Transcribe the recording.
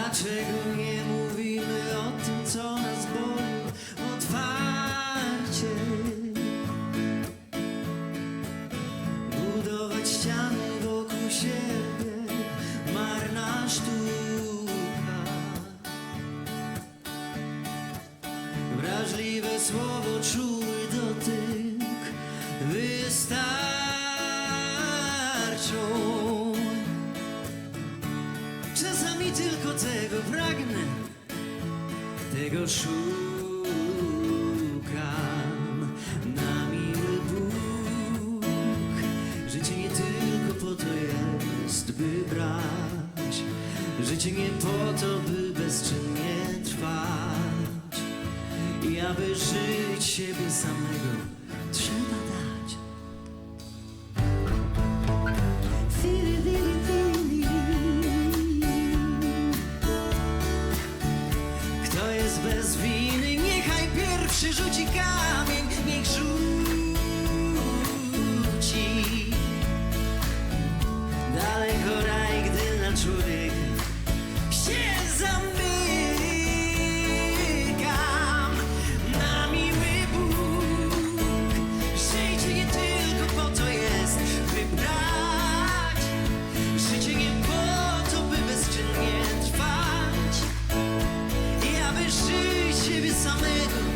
Dlaczego nie mówimy o tym, co nas boli otwarcie? Budować ściany wokół siebie, marna sztuka. Wrażliwe słowo, czuły dotyk wystarczą. Tego pragnę, tego szukam. Na miły Bóg, życie nie tylko po to jest, by brać. Życie nie po to, by bezczynnie trwać. I aby żyć siebie samego, trzeba jest bez winy. Niechaj pierwszy rzuci kamień Niech rzuci. Daleko raj, gdy na człowiek лежить від самих.